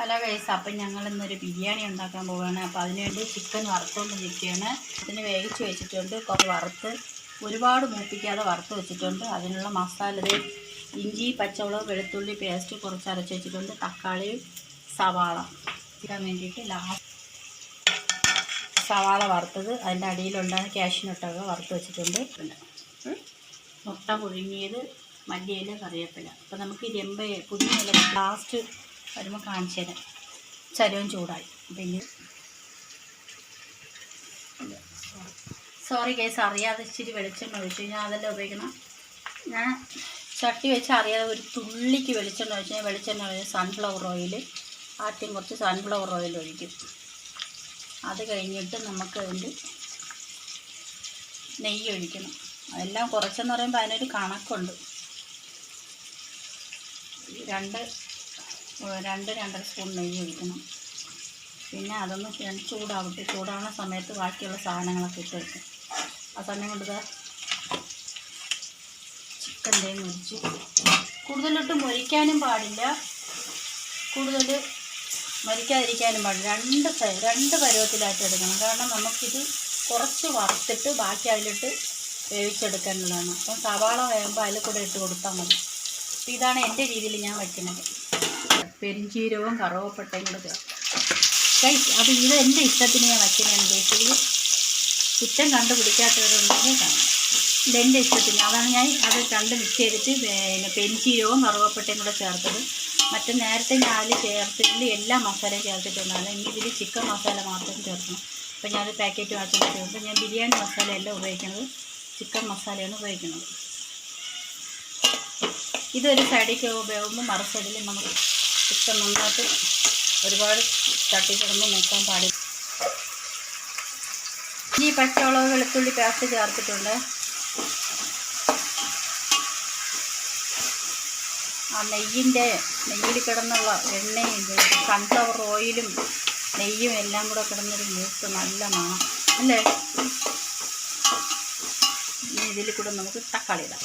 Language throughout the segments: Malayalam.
ഹലോ ഗൈസ് അപ്പം ഞങ്ങൾ ഇന്നൊരു ബിരിയാണി ഉണ്ടാക്കാൻ പോവുകയാണ് അപ്പോൾ അതിനുവേണ്ടി ചിക്കൻ വറുത്തുകൊണ്ട് നിൽക്കുകയാണ്. ഇതിന് വേവിച്ച് വെച്ചിട്ടുണ്ട്. കുറച്ച് വറുത്ത് ഒരുപാട് മൂപ്പിക്കാതെ വറുത്ത് വെച്ചിട്ടുണ്ട്. അതിനുള്ള മസാല ഇഞ്ചി പച്ചമുളക് വെളുത്തുള്ളി പേസ്റ്റ് കുറച്ച് അരച്ച് വെച്ചിട്ടുണ്ട്. തക്കാളി സവാള ഇടാൻ വേണ്ടിയിട്ട് ലാസ്റ്റ് സവാള വറുത്തത് അതിന്റെ അടിയിലുണ്ടാകുന്ന ക്യാഷിനൊട്ടൊക്കെ വറുത്ത് വെച്ചിട്ടുണ്ട്. മുട്ട പുഴുങ്ങിയത് മല്ലിയില കറിവേപ്പില. അപ്പോൾ നമുക്ക് ഈ രമ്പ പുതിയ ലാസ്റ്റ് വരുമ്പോൾ കാണിച്ചു തരാം. ചരുവം ചൂടായി. പിന്നെ സോറി കേസ് അറിയാതെ ഇച്ചിരി വെളിച്ചെണ്ണ ഒഴിച്ചു ഞാൻ അതെല്ലാം ഉപയോഗിക്കണം ഞാൻ ചട്ടി വെച്ച് അറിയാതെ ഒരു തുള്ളിക്ക് വെളിച്ചെണ്ണ ഒഴിച്ച് ഞാൻ വെളിച്ചെണ്ണ ഒഴിച്ച് സൺഫ്ലവർ ഓയിൽ ആദ്യം കുറച്ച് സൺഫ്ലവർ ഓയിൽ ഒഴിക്കും. അത് കഴിഞ്ഞിട്ട് നമുക്ക് അതിന്റെ നെയ്യ് ഒഴിക്കണം. അതെല്ലാം കുറച്ചെന്ന് പറയുമ്പോൾ അതിനൊരു കണക്കുണ്ട്. രണ്ട് രണ്ട് രണ്ടര സ്പൂൺ നെയ്യ് ഒഴിക്കണം. പിന്നെ അതൊന്ന് ചൂടാവട്ടെ. ചൂടാവുന്ന സമയത്ത് ബാക്കിയുള്ള സാധനങ്ങളൊക്കെ ഇട്ട് വെക്കും. ആ സമയം കൊണ്ട് ചിക്കൻ മുറിച്ച് കൂടുതലിട്ട് മുരിക്കാനും പാടില്ല. കൂടുതൽ മരിക്കാതിരിക്കാനും പാടില്ല. രണ്ട് രണ്ട് പരുവത്തിലായിട്ട് എടുക്കണം. കാരണം നമുക്കിത് കുറച്ച് വറുത്തിട്ട് ബാക്കി അതിലിട്ട് വേവിച്ചെടുക്കാനുള്ളതാണ് അപ്പം സവാള വേകുമ്പോൾ അതിൽ കൂടെ ഇട്ട് കൊടുത്താൽ മതി. അപ്പം ഇതാണ് എന്റെ രീതിയിൽ ഞാൻ വയ്ക്കുന്നത് പെരിഞ്ചീരവും കറുവപ്പട്ടയും കൂടെ ചേർക്കാം അപ്പം ഇത് എന്റെ ഇഷ്ടത്തിന് ഞാൻ വയ്ക്കുന്നതാണ് ബേസിക്കലി കുറ്റം കണ്ടുപിടിക്കാത്തവരുണ്ടെങ്കിൽ കാണാം. ഇതെന്റെ ഇഷ്ടത്തിന് അതാണ് ഞാൻ അത് രണ്ട് മിക്സ് ചെയ്തിട്ട് പിന്നെ പെരിഞ്ചീരവും കറുവപ്പട്ടയും കൂടെ ചേർത്തത്. മറ്റേ നേരത്തെ ഞാൻ ചേർത്തിട്ട് എല്ലാ മസാലയും ചേർത്തിട്ടുണ്ടായിരുന്നു ഇനി ഇതിൽ ചിക്കൻ മസാല മാത്രം ചേർക്കണം. അപ്പോൾ ഞാനത് പാക്കറ്റ് വാങ്ങിച്ചിട്ട് ചേർത്ത്. ഞാൻ ബിരിയാണി മസാലയല്ല ഉപയോഗിക്കുന്നത്. ചിക്കൻ മസാലയാണ് ഉപയോഗിക്കുന്നത്. ഇതൊരു സൈഡിലേക്ക് ഉപയോഗിക്കുമ്പോൾ മറു സൈഡിൽ നമുക്ക് ചിക്കൻ നന്നായിട്ട് ഒരുപാട് തട്ടി കിടന്ന് നോക്കാൻ പാടില്ല. ഇനി പച്ചമുളക് വെളുത്തുള്ളി പേസ്റ്റ് ചേർത്തിട്ടുണ്ട്. ആ നെയ്യിന്റെ നെയ്യിൽ കിടന്നുള്ള എണ്ണയും സൺഫ്ലവർ ഓയിലും നെയ്യും എല്ലാം കൂടെ കിടന്നൊരു മൂത്ത് നല്ല മണം. അല്ലേ? ഇനി ഇതിൽ കൂടെ നമുക്ക് തക്കാളി ഇടാം.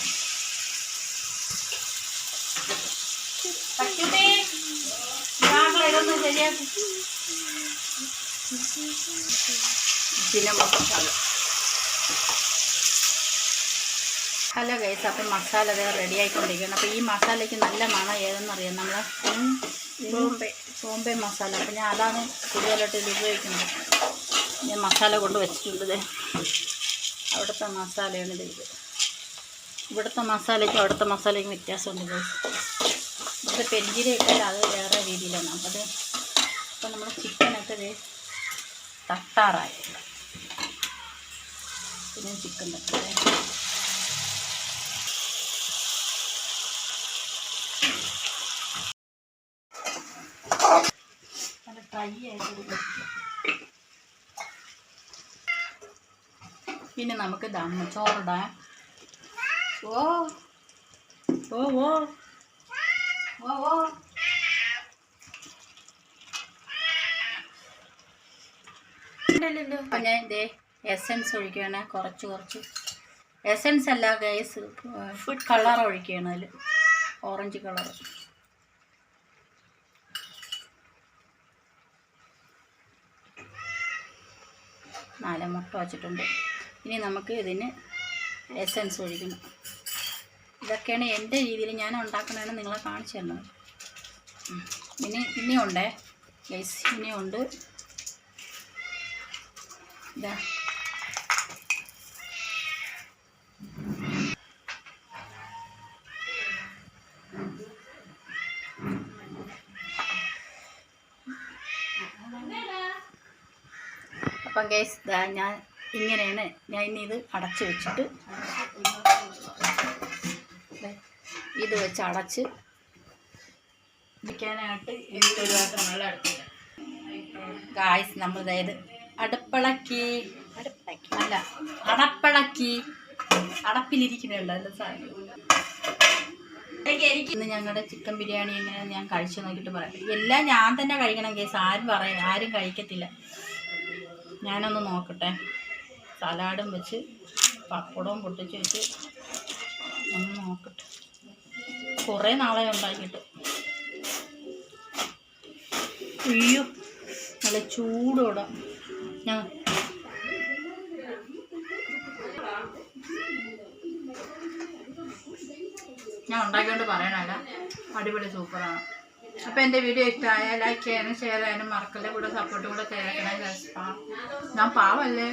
ശരിയാക്ക്. പിന്നെ മസാല ഹലോ ഗൈസ് അപ്പം മസാല അത് റെഡി ആയിക്കൊണ്ടിരിക്കുകയാണ്. അപ്പോൾ ഈ മസാലയ്ക്ക് നല്ല മണം ഏതെന്നറിയാം? നമ്മൾ ബോംബെ ബോംബെ മസാല. അപ്പം ഞാൻ അതാണ് കൂടുതലായിട്ട് ഇത് ഉപയോഗിക്കുന്നത്. ഞാൻ മസാല കൊണ്ട് വെച്ചിട്ടുണ്ട് ദേ. അവിടുത്തെ മസാലയാണ് ഇത്. ഇവിടുത്തെ മസാലയ്ക്കും അവിടുത്തെ മസാലയ്ക്കും വ്യത്യാസമുണ്ട് ഗൈസ്. ഇവിടുത്തെ പെരിഞ്ചീരയൊക്കെ അത് വേറെ രീതിയിലാണ് അപ്പോൾ അത് അപ്പോൾ നമ്മൾ ചിക്കനൊക്കെ ദേ തട്ടാറായി. പിന്നെ ചിക്കൻ തട്ടേ നല്ല ഡ്രൈ ആയിട്ട് പിന്നെ നമുക്ക് ദമ്മ ചോറിടാം ഓ ഓ ഓ ഓ ഓ അപ്പം ഞാൻ ഇതേ എസൻസ് ഒഴിക്കുകയാണ്. കുറച്ച് കുറച്ച്. എസൻസ് അല്ല ഗൈസ് ഫുഡ് കളർ ഒഴിക്കുകയാണ് അതിൽ ഓറഞ്ച് കളർ നാല് മുട്ട വച്ചിട്ടുണ്ട്. ഇനി നമുക്ക് ഇതിന് എസൻസ് ഒഴിക്കണം. ഇതൊക്കെയാണ് എന്റെ രീതിയിൽ ഞാൻ ഉണ്ടാക്കുന്നതാണ് നിങ്ങളെ കാണിച്ചു തരുന്നത്. ഇനി ഇനിയുണ്ടേ? ഗൈസ് ഇനിയുണ്ട്. ഇതാ അപ്പം ഗൈസ് ഞാൻ ഇങ്ങനെയാണ് ഞാൻ ഇനി ഇത് അടച്ച് വെച്ചിട്ട് ഇത് വെച്ച് അടച്ച് ഇരിക്കാനായിട്ട് ഗായ്സ് നമ്മൾ അതായത് അടുപ്പിളക്കി. അല്ല അടപ്പിളക്കി. അടപ്പിലിരിക്കുന്നുണ്ട് അതിന്റെ സാധനം. ഇന്ന് ഞങ്ങളുടെ ചിക്കൻ ബിരിയാണി ഇങ്ങനെ ഞാൻ കഴിച്ചു നോക്കിയിട്ട് പറയാം. എല്ലാം ഞാൻ തന്നെ കഴിക്കണം കേസ് ആരും പറയാം ആരും കഴിക്കത്തില്ല. ഞാനൊന്ന് നോക്കട്ടെ. സലാഡും വെച്ച് പപ്പടവും പൊട്ടിച്ച് വെച്ച് ഒന്ന് നോക്കട്ടെ. കുറേ നാളെ ഉണ്ടാക്കിയിട്ട്. അയ്യോ നല്ല ചൂടോടെ. ഞാൻ ഉണ്ടാക്കിയോണ്ട് പറയണല്ല. അടിപൊളി സൂപ്പറാണ്. അപ്പോൾ എന്റെ വീഡിയോ ഇഷ്ടമായ ലൈക്ക് ചെയ്യാനും ഷെയർ ചെയ്യാനും മറക്കല്ലേ. കൂടെ സപ്പോർട്ട് കൂടെ ചെയ്യണേ ഞാൻ പാവല്ലേ?